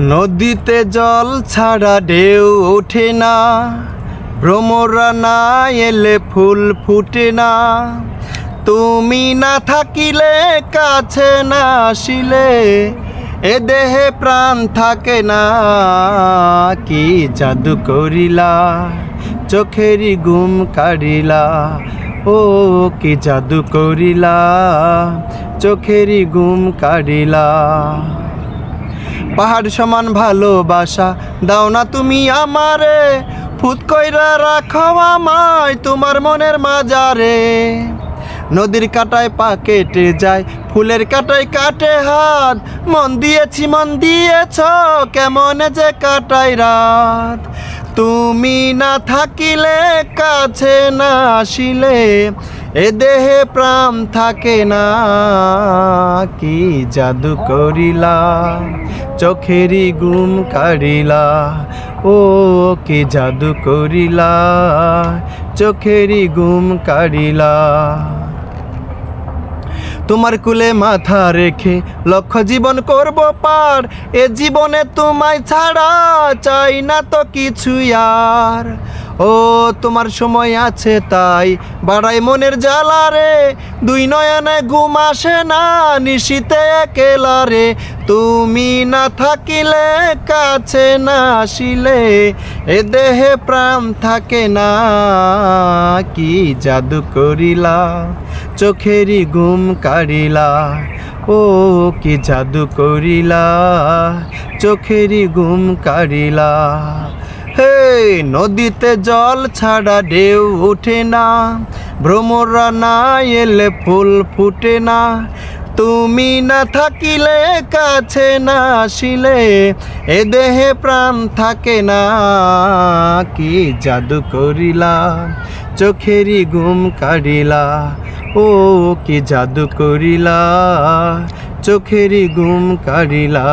নদীতে জল ছাড়া ঢেউ ওঠে না। ভ্রমরা না এলে ফুল ফুটে না। তুমি না থাকিলে, কাছে না আসিলে, এ দেহে প্রাণ থাকে না। কি জাদু করিলা চোখেরই ঘুম কাড়িলা, ও কি জাদু করিলা চোখেরই ঘুম কাড়িলা। পাহাড় সমান ভালোবাসা। দাও না তুমি আমারে, ফুত কইরা রাখো আমায় তোমার মনের মাজারে। নদীর কাটায় পা কেটে যায়, ফুলের কাটায় কাটে হাত। মন দিয়েছি, মন দিয়েছ, কেমন যে কাটাই রাত। তুমি না থাকিলে, কাছে না আসিলে। এ দেহে প্রাণ থাকে না, কি জাদু করিলা? চোখেরই গুম কাড়িলা, ও কি জাদু করিলা? চোখেরই গুম কাড়িলা। তোমার কুলে মাথা রেখে লক্ষ্য জীবন করব পার, এ জীবনে তোমায় ছাড়া চাই না তো কিছু আর। ও, তোমার সময় আছে তাই। বাড়াই মনের জ্বালা রে, দুই নয়নে ঘুম আসে না, নিশীতে একেলা রে। তুমি না থাকিলে, কাছে না আসিলে, এ দেহে প্রাণ থাকে না, কি জাদু করিলা, চোখেরই ঘুম কাড়িলা, ও কি জাদু করিলা, চোখেরই ঘুম কাড়িলা। হে নদীতে জল ছাড়া ঢেউ ওঠে না। ভ্রমরা না এলে ফুল ফুটে না। তুমি না থাকিলে, কাছে না আসিলে, এ দেহে প্রাণ থাকে না। কি জাদু করিলা, চোখেরই ঘুম কাড়িলা ও কি জাদু করিলা, চোখেরই ঘুম কাড়িলা